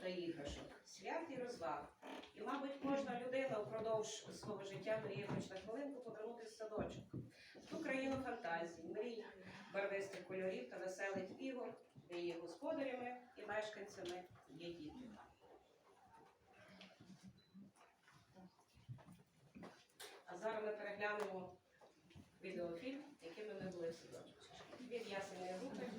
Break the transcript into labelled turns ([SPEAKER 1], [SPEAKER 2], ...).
[SPEAKER 1] та іграшок, свят і розваг. І, мабуть, кожна людина впродовж свого життя мріє хоч на хвилинку повернути в садочок, ту країну фантазій, мрій, барвистих кольорів та веселих ігор, де її господарями і мешканцями є діти. А зараз ми переглянемо відеофільм, яким ми були в садочку. Від ясної групи.